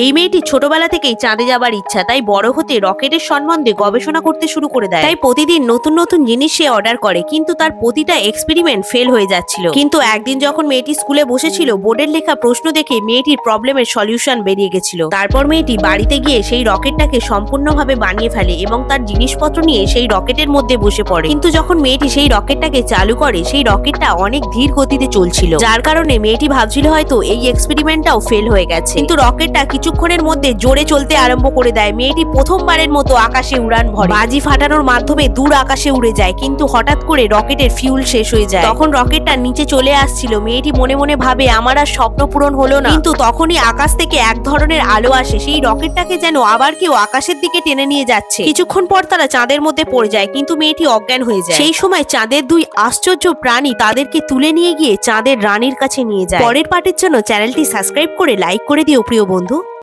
এই মেয়েটি ছোটবেলা থেকেই চাঁদে যাবার ইচ্ছা, তাই বড় হতে রকেটের সম্বন্ধে গবেষণা করতে শুরু করে দেয়। তাই প্রতিদিন নতুন নতুন জিনিস সে অর্ডার করে, কিন্তু তার প্রতিটা এক্সপেরিমেন্ট ফেল হয়ে যাচ্ছিল। কিন্তু একদিন যখন মেয়েটি স্কুলে বসেছিল, বোর্ডের লেখা প্রশ্ন দেখে মেয়েটির প্রবলেমের সলিউশন বেরিয়ে গেছিল। তারপর মেয়েটি বাড়িতে গিয়ে সেই রকেটটাকে সম্পূর্ণভাবে বানিয়ে ফেলে এবং তার জিনিসপত্র নিয়ে সেই রকেটের মধ্যে বসে পড়ে। কিন্তু যখন মেয়েটি সেই রকেটটাকে চালু করে, সেই রকেটটা অনেক ধীর গতিতে চলছিল। যার কারণে মেয়েটি ভাবছিল হয়তো এই এক্সপেরিমেন্টটাও ফেল হয়ে গেছে। কিন্তু রকেটটা কিছুক্ষণের মধ্যে জোরে চলতে আরম্ভ করে দেয়। মেয়েটি প্রথমবারের মতো আকাশে উড়ান ভরে। বাজি ফাটানোর মাধ্যমে দূর আকাশে উড়ে যায়, কিন্তু হঠাৎ করে রকেটের ফিউল শেষ হয়ে যায়। তখন রকেটটা নিচে চলে আসছিল। মেয়েটি মনে মনে ভাবে, আমার আর স্বপ্ন পূরণ হলো না। কিন্তু তখনই আকাশ থেকে এক ধরনের আলো আসে। সেই রকেটটাকে যেন আবার কেউ আকাশের দিকে টেনে নিয়ে যাচ্ছে। কিছুক্ষণ পর তারা চাঁদের মধ্যে পড়ে যায়, কিন্তু মেয়েটি অজ্ঞান হয়ে যায়। সেই সময় চাঁদের দুই আশ্চর্য প্রাণী তাদেরকে তুলে নিয়ে গিয়ে চাঁদের রানীর কাছে নিয়ে যায়। পরের পার্টের জন্য চ্যানেলটি সাবস্ক্রাইব করে, লাইক করে দিও প্রিয় বন্ধু।